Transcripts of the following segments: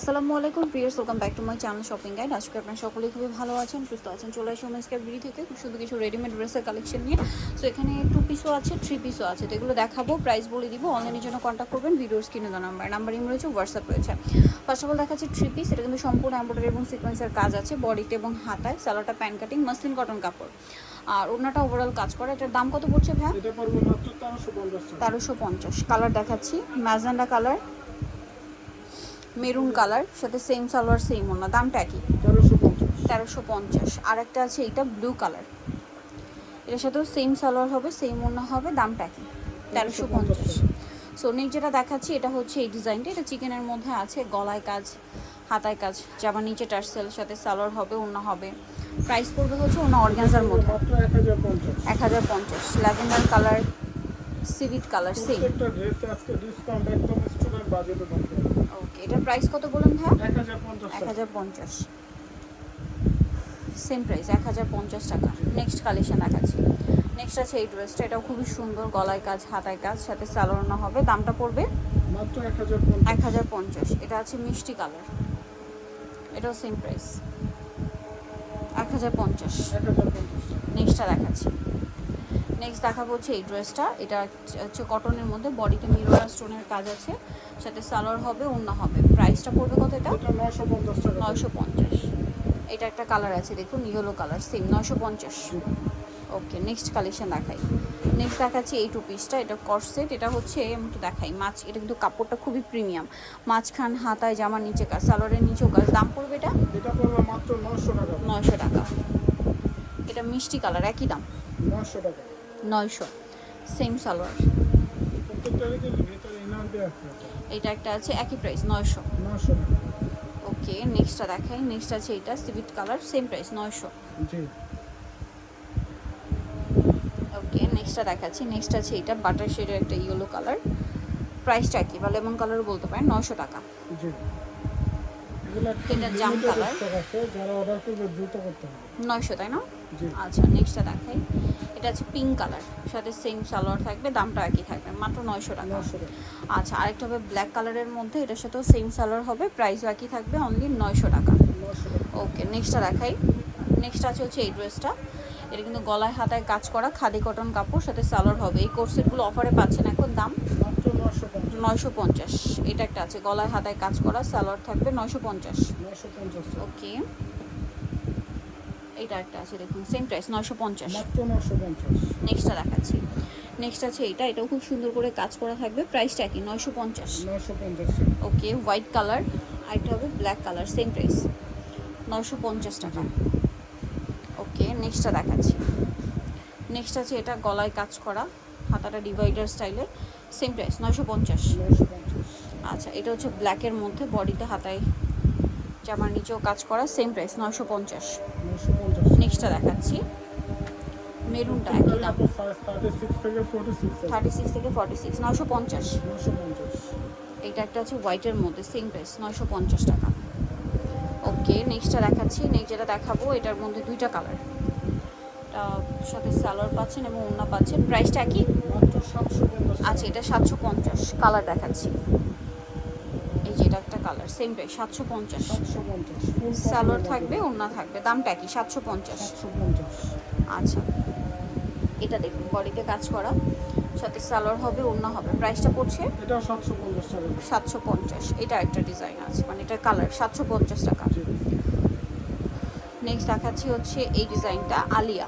আসসালামু আলাইকুম প্রিয়ার্স welcome back to my channel shopping guide আজকে আপনারা সকলে খুবই ভালো আছেন সুস্থ আছেন চলে আসি ওমেন্স ক্যাব বিড়ি থেকে খুব শুধু কিছু রেডিমেড ড্রেসের কালেকশন নিয়ে। সো এখানে টু পিসও আছে থ্রি পিসও আছে। তো এগুলো দেখাবো প্রাইস বলে দিব অনলাইনের জন্য কন্ট্যাক্ট করবেন ভিডিওর স্ক্রিনে দেওয়া নাম্বার নাম্বার ইম রয়েছে হোয়াটসঅ্যাপ রয়েছে। ফার্স্ট অফ অল দেখাচ্ছি থ্রি পিস এটা কিন্তু সম্পূর্ণ এম্ব্রয়ডারি এবং সিকোয়েন্সের কাজ আছে বডিতে এবং হাতায়। সালোয়ারটা প্যান্ট কাটিং মাসলিন কটন কাপড়। আর ওনাটা ওভারঅল কাজ করে এটার দাম কত পড়ছে ভ্যা এটা পড়বে মাত্র তেরোশো পঞ্চাশ তেরোশো পঞ্চাশ। কালার দেখাচ্ছি ম্যাজেন্ডা কালার মেরুন কালার সাথে সেম সালোয়ার সেম ওনা দামটা একই। তেরোশো পঞ্চাশ। আর একটা আছে এটা ব্লু কালার এটার সাথেও সেম সালোয়ার হবে সেম ওনা হবে দামটা একই। তেরোশো পঞ্চাশ। সো নেক্সট যেটা দেখাচ্ছি এটা হচ্ছে এই ডিজাইনটা এটা চিকেনের মধ্যে আছে গলায় কাজ হাতায় কাজ জামা নিচে টার্সেল সাথে সালোয়ার হবে ওনা হবে। প্রাইস পড়বে হচ্ছে ওনা অর্গ্যানজার মধ্যে। এক হাজার পঞ্চাশ। এক হাজার পঞ্চাশ। ল্যাভেন্ডার কালার সিভিট কালার সেম ওকে এটার প্রাইস কত বলুন ভাই? এক হাজার পঞ্চাশ। সেম প্রাইস এক হাজার পঞ্চাশ টাকা। নেক্সট কালেকশন দেখাচ্ছি। নেক্সট আছে এই ড্রেসটা এটাও খুবই সুন্দর গলায় কাজ হাতায় কাজ সাথে সালোয়ানো হবে। দামটা পড়বে? এক হাজার পঞ্চাশ। এটা আছে মিষ্টি কালার এটাও সেম প্রাইস এক হাজার পঞ্চাশ। নেক্সটটা দেখাচ্ছি। নেক্সট দেখাবো হচ্ছে এই ড্রেসটা এটা হচ্ছে কটনের মধ্যে। বডিতে মিরর স্টোনের কাজ আছে। সাথে সালোয়ার হবে অন্য হবে। প্রাইসটা পড়বে কত এটা? নয়শো পঞ্চাশ এটা একটা কালার আছে দেখুন ইয়েলো কালার সেম নয়শো পঞ্চাশ। ওকে নেক্সট কালেকশন দেখাই। নেক্সট দেখাচ্ছি এই টু পিসটা এটা কর্সেট এটা হচ্ছে আমি একটু দেখাই। মাছ এটা কিন্তু কাপড়টা খুবই প্রিমিয়াম মাঝখান হাতায় জামার নিচে কাজ সালোয়ারের নিচেও কাজ। দাম পড়বে এটা? এটা পড়বে মাত্র নশো টাকা। নয়শো টাকা। এটা মিষ্টি কালার একই দাম? নশো টাকা। নয়শো। সেম সালোয়ার এটা একটা আছে একই প্রাইস নয়শো। ওকে নেক্সটটা দেখাই। নেক্সট আছে এটা সিভিট কালার সেম প্রাইস নয়শো। ওকে নেক্সটটা দেখাচ্ছি। নেক্সট আছে এটা বাটার শেডের একটা ইয়েলো কালার প্রাইসটা কি বা লেমন কালার বলতে পারেন নয়শো টাকা। এটা জাম নয়শো তাই না? আচ্ছা নেক্সটটা দেখাই। এটা আছে পিঙ্ক কালার সাথে সেম সালোয়ার থাকবে দামটা একই থাকবে মাত্র নয়শো টাকা। আচ্ছা আরেকটা হবে ব্ল্যাক কালারের মধ্যে এটার সাথেও সেম সালোয়ার হবে প্রাইসও একই থাকবে অনলি নয়শো টাকা। ওকে নেক্সটটা দেখাই। নেক্সট আছে হচ্ছে এই ড্রেসটা এটা কিন্তু গলায় হাতায় কাজ করা খাদি কটন কাপড় সাথে সালোয়ার হবে। এই কোর্সেটগুলো অফারে পাচ্ছেন এখন দাম? নয়শো পঞ্চাশ। এটা একটা আছে গলায় হাতায় কাজ করা সালোয়ার থাকবে নয়শো পঞ্চাশ। ওকে এটা একটা আছে দেখুন সেম প্রাইস নয়শো পঞ্চাশ। নশো নেক্সটটা দেখাচ্ছি। নেক্সট আছে এটা এটাও খুব সুন্দর করে কাজ করা থাকবে প্রাইসটা কি নয়শো পঞ্চাশ। নশো পঞ্চাশ। ওকে হোয়াইট কালার আরেকটা হবে ব্ল্যাক কালার সেম প্রাইস নয়শো পঞ্চাশ টাকা। ওকে নেক্সটটা দেখাচ্ছি। নেক্সট আছে এটা গলায় কাজ করা হাতাটা ডিভাইডার স্টাইলে সেম প্রাইস নয়শো পঞ্চাশ। আচ্ছা এটা হচ্ছে ব্ল্যাকের মধ্যে বডিতে হাতায় জামার নিচেও কাজ করা সেম প্রাইস নয়শো পঞ্চাশ। নেক্সটটা দেখাচ্ছি। মেরুনটা একই দাম। থার্টি সিক্স থেকে ফোর্টি সিক্স নয়শো পঞ্চাশ। এইটা একটা আছে হোয়াইটের মধ্যে সেম প্রাইস নয়শো পঞ্চাশ টাকা। ওকে নেক্সটটা দেখাচ্ছি। নেক্সট যেটা দেখাবো এটার মধ্যে দুইটা কালার সাথে সালোয়ার পাচ্ছেন এবং ওড়না পাচ্ছেন। প্রাইসটা একই? মাত্র আচ্ছা এটা সাতশো পঞ্চাশ। কালার দেখাচ্ছি। এই যে এটা একটা কালার সেম প্রাইস সাতশো পঞ্চাশ। সালোয়ার থাকবে ওড়না থাকবে দামটা একই সাতশো পঞ্চাশ। আচ্ছা। এটা দেখুন বডিতে কাজ করা সাথে সালোয়ার হবে ওড়না হবে। প্রাইসটা পড়ছে? এটাও সাতশো পঞ্চাশ সাতশো পঞ্চাশ এটা একটা ডিজাইন আছে মানে এটার কালার সাতশো পঞ্চাশ টাকা। নেক্সট দেখাচ্ছি হচ্ছে এই ডিজাইনটা আলিয়া।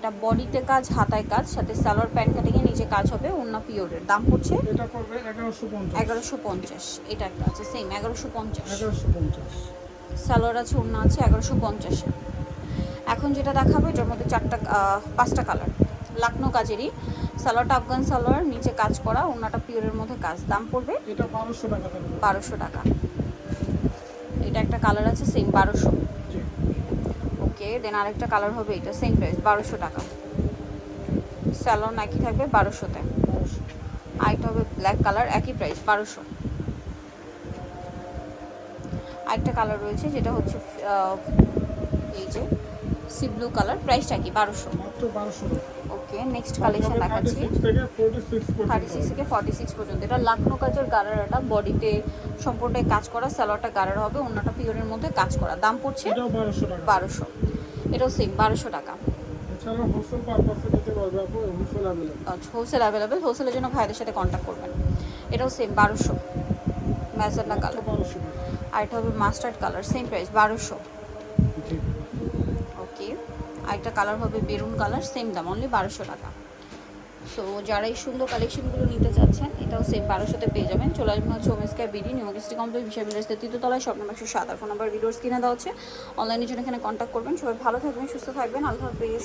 এটা বডিতে কাজ হাতায় কাজ সাথে সালোয়ার প্যান্ট কাটিংয়ে নিচে কাজ হবে অন্য পিওরের। দাম পড়ছে এটা পড়বে এগারোশো পঞ্চাশ। এগারোশো পঞ্চাশ। এটা একটা আছে সেম এগারোশো পঞ্চাশ। এগারোশো পঞ্চাশ। সালোয়ার আছে অন্য আছে এগারোশো পঞ্চাশে। এখন যেটা দেখাবো এটার মধ্যে চারটা পাঁচটা কালার লাকনো কাজেরই। সালোয়ারটা আফগান সালোয়ার নিচে কাজ করা অন্যটা পিওরের মধ্যে কাজ। দাম পড়বে এটা বারোশো টাকা থাকবে বারোশো টাকা। এটা একটা কালার আছে সেম বারোশো। জি ওকে দেন আরেকটা কালার হবে এটা সেম প্রাইস বারোশো টাকা। স্যালন একই থাকবে বারোশোতে। বারোশো আরেকটা হবে ব্ল্যাক কালার একই প্রাইস বারোশো। আরেকটা কালার রয়েছে যেটা হচ্ছে এই যে সি ব্লু কালার প্রাইসটা কি বারোশো? ওকে নেক্সট কালেকশন দেখাচ্ছি। 36 থেকে 46 থার্টি সিক্স থেকে ফর্টি সিক্স পর্যন্ত। এটা লাখনো কাজের গারার এটা বডিতে সম্পূর্ণটাই কাজ করা সালোয়ারটা গারার হবে অন্যটা পিওরের মধ্যে কাজ করা। দাম পড়ছে এটাও 1200 টাকা। বারোশো। এটাও সেম বারোশো টাকা। হোলসেল অ্যাভেলেবেল হোলসেলের জন্য ভাইদের সাথে কন্ট্যাক্ট করবেন। এটাও সেম বারোশো। ম্যাজেন্ডা কালার আর এটা হবে মাস্টার্ড কালার সেম প্রাইস বারোশো। ওকে আর একটা কালার হবে বেরুন কালার সেম দাম অনলি বারোশো টাকা। সো যারা এই সুন্দর কালেকশনগুলো নিতে চাচ্ছেন এটাও সেম বারোশোতে পেয়ে যাবেন। চলে আসবেন হচ্ছে ওমেস্কার বিডি নিউ নিউমার্কেস্টি কমপ্লেক্স বিশাল বিলাসের তৃতীয়তলায় স্বপ্ন একশো সাত। ফোন নাম্বার ভিডিওস কিনে দেওয়া হচ্ছে অনলাইনের জন্য এখানে কন্ট্যাক্ট করবেন। সবাই ভালো থাকবেন, সুস্থ থাকবেন। আল্লাহ হাফিজ।